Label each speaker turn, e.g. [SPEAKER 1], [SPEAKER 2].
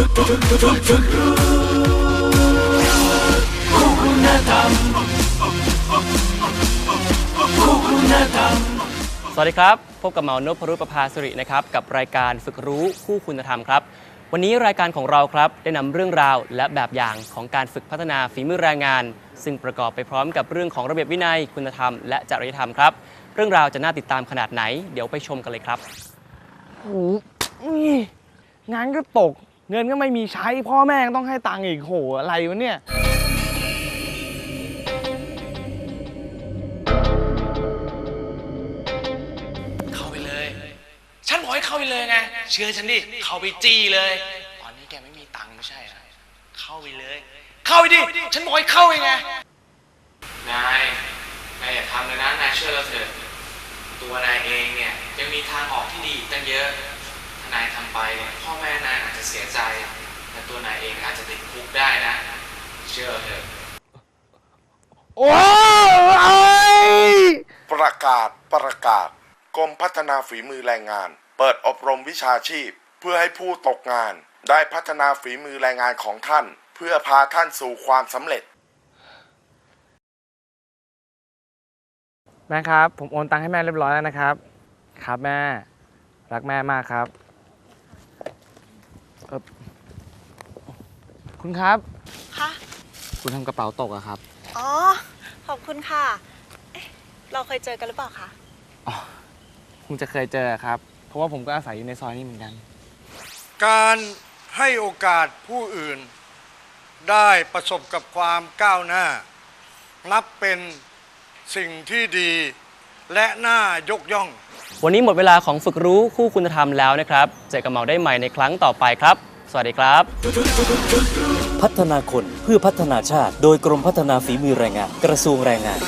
[SPEAKER 1] สวัสดีครับ พบกับเหมานพรุประภาสิรินะครับ กับรายการฝึกรู้คู่คุณธรรมครับ วันนี้รายการของเราครับได้นำเรื่องราวและแบบอย่างของการฝึกพัฒนาฝีมือแรงงาน ซึ่งประกอบไปพร้อมกับเรื่องของระเบียบวินัยคุณธรรม และจริยธรรมครับ เรื่องราวจะน่าติดตามขนาดไหน เดี๋ยวไปชมกันเลยครับ
[SPEAKER 2] โอ้โหนี่งานก็ตก เงินก็ไม่มีใช้พ่อแม่ยังต้องให้ตังค์อีกโหอะไรวะเนี่ย
[SPEAKER 3] เข้าไปเลย ฉันบอกให้เข้าไปเลยไง เชื่อฉันดิ เข้าไปจี้เลย ตอนนี้แกไม่มีตังค์ไม่ใช่เหรอเข้าไปเลย เข้าไปดิ ฉันบอกให้เข้าไปไง นาย นายอย่าทำเลยนะ นายเชื่อเราเถอะ ตัวนายเองเนี่ยยังมีทางออกที่ดีอีกตั้งเยอะ ถ้านายทำไปเนี่ยพ่อแม่นายอาจจะเสียใจแต่ตัวนายเองอาจจะติดคุกได้นะ เชื่อเถอะ
[SPEAKER 2] โอ้ย
[SPEAKER 4] ประกาศประกาศ กรมพัฒนาฝีมือแรงงาน เปิดอบรมวิชาชีพ เพื่อให้ผู้ตกงานได้พัฒนาฝีมือแรงงานของท่าน เพื่อพาท่านสู่ความสำเร็จ
[SPEAKER 2] แม่ครับ ผมโอนตังค์ให้แม่เรียบร้อยแล้วนะครับ ครับแม่ รักแม่มากครับเออ คุณครับ
[SPEAKER 5] ค่ะ
[SPEAKER 2] คุณทำกระเป๋าตกอะครับ
[SPEAKER 5] อ๋อ ขอบคุณค่ะเอ๊ะเราเคยเจอกันหรือเปล่าคะ
[SPEAKER 2] คงจะเคยเจอครับ เพราะว่าผมก็อาศัยอยู่ในซอยนี้เหมือนกัน
[SPEAKER 6] การให้โอกาสผู้อื่น ได้ประสบกับความก้าวหน้า นับเป็นสิ่งที่ดีและน่ายกย่อง
[SPEAKER 1] วันนี้หมดเวลาของฝึกรู้คู่คุณธรรมแล้วนะครับ เจอกับเหมาได้ใหม่ในครั้งต่อไปครับ สวัสดีครับ
[SPEAKER 7] พัฒนาคนเพื่อพัฒนาชาติ โดยกรมพัฒนาฝีมือแรงงาน กระทรวงแรงงาน